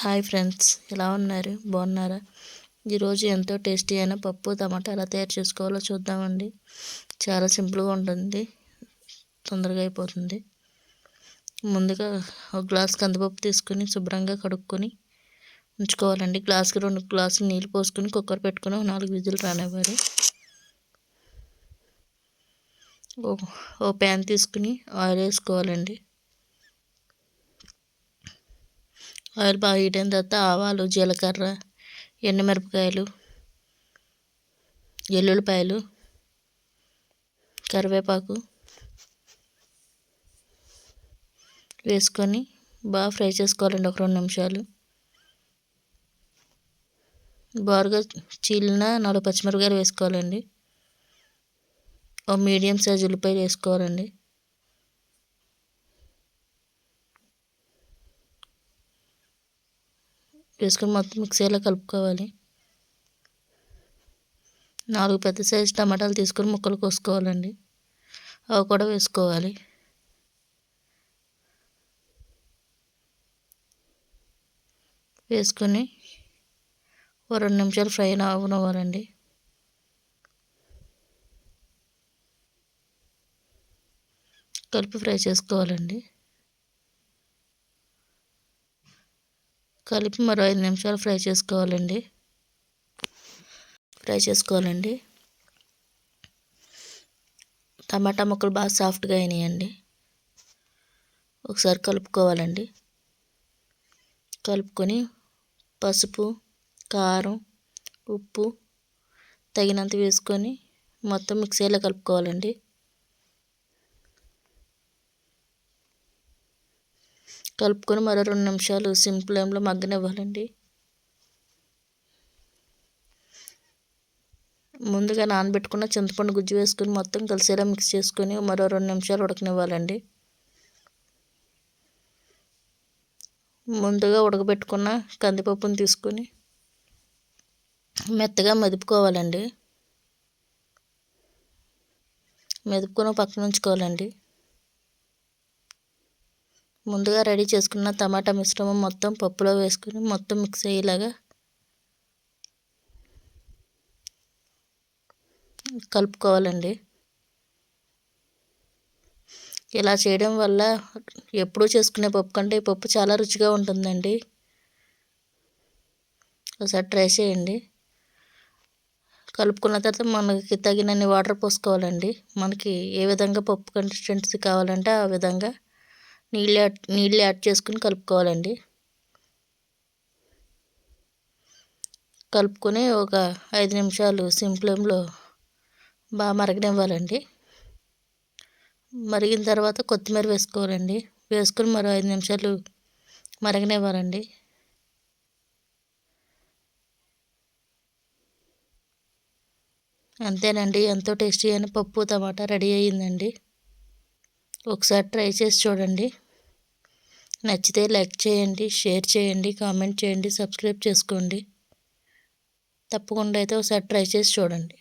Hi friends ఎలా ఉన్నారు? బాగున్నారా? ఈరోజు ఎంతో టేస్టీ అయిన పప్పు టమాటా ఎలా తయారు చేసుకోవాలో చూద్దామండి. చాలా సింపుల్గా ఉంటుంది. తొందరగా అయిపోతుంది. ముందుగా ఒక గ్లాస్ కందిపప్పు తీసుకుని శుభ్రంగా కడుక్కొని ఉంచుకోవాలండి. గ్లాస్కి రెండు గ్లాసులు నీళ్ళు పోసుకొని కుక్కర్ పెట్టుకుని నాలుగు విజులు రానివ్వాలి. ఓ ప్యాన్ తీసుకుని ఆయిల్ వేసుకోవాలండి. ఆయిల్ బాగా హీట్ అయిన తర్వాత ఆవాలు జీలకర్ర ఎండుమిరపకాయలు ఎల్లుల్లిపాయలు కరివేపాకు వేసుకొని బాగా ఫ్రై చేసుకోవాలండి ఒక రెండు నిమిషాలు. బారుగా చీలిన నాలుగు పచ్చిమిరపకాయలు వేసుకోవాలండి. ఒక మీడియం సైజ్ ఉల్లిపాయలు వేసుకోవాలండి. వేసుకొని మొత్తం మిక్సీలో కలుపుకోవాలి. నాలుగు పెద్ద సైజు టమాటాలు తీసుకొని ముక్కలు కోసుకోవాలండి. అవి కూడా వేసుకోవాలి. వేసుకొని ఓ రెండు నిమిషాలు ఫ్రై అవనివ్వాలండి కలిపి ఫ్రై చేసుకోవాలండి. కలిపి మరో ఐదు నిమిషాలు ఫ్రై చేసుకోవాలండి. ఫ్రై చేసుకోవాలండి. టమాటా ముక్కలు బాగా సాఫ్ట్గా అయినాయండి. ఒకసారి కలుపుకోవాలండి. కలుపుకొని పసుపు కారం ఉప్పు తగినంత వేసుకొని మొత్తం మిక్సీలో కలుపుకోవాలండి. కలుపుకొని మరో రెండు నిమిషాలు సిమ్ ఫ్లేమ్లో మగ్గనివ్వాలండి. ముందుగా నానబెట్టుకున్న చింతపండు గుజ్జు వేసుకొని మొత్తం కలిసేలా మిక్స్ చేసుకొని మరో రెండు నిమిషాలు ఉడకనివ్వాలండి. ముందుగా ఉడకబెట్టుకున్న కందిపప్పును తీసుకొని మెత్తగా మెదుపుకోవాలండి. మెదుపుకొని పక్కన ఉంచుకోవాలండి ముందుగా రెడీ చేసుకున్న టమాటా మిశ్రమం మొత్తం పప్పులో వేసుకుని మొత్తం మిక్స్ అయ్యేలాగా కలుపుకోవాలండి. ఇలా చేయడం వల్ల ఎప్పుడూ చేసుకునే పప్పు కంటే ఈ పప్పు చాలా రుచిగా ఉంటుందండి. ఒకసారి ట్రై చేయండి. కలుపుకున్న తర్వాత మనకి తగినన్ని వాటర్ పోసుకోవాలండి. మనకి ఏ విధంగా పప్పు కన్సిస్టెన్సీ కావాలంటే ఆ విధంగా నీళ్ళు యాడ్ నీళ్ళు యాడ్ చేసుకుని కలుపుకోవాలండి. కలుపుకొని ఒక ఐదు నిమిషాలు సిమ్ ఫ్లేమ్లో బాగా మరగనివ్వాలండి. మరిగిన తర్వాత కొత్తిమీర వేసుకోవాలండి. వేసుకొని మరో ఐదు నిమిషాలు మరగనివ్వాలండి. అంతేనండి ఎంతో టేస్టీ అయిన పప్పు టమాటా రెడీ అయ్యిందండి. ఒకసారి ట్రై చేసి చూడండి. నచ్చితే లైక్ చేయండి షేర్ చేయండి కామెంట్ చేయండి సబ్స్క్రైబ్ చేసుకోండి. తప్పకుండా అయితే ఒకసారి ట్రై చేసి చూడండి.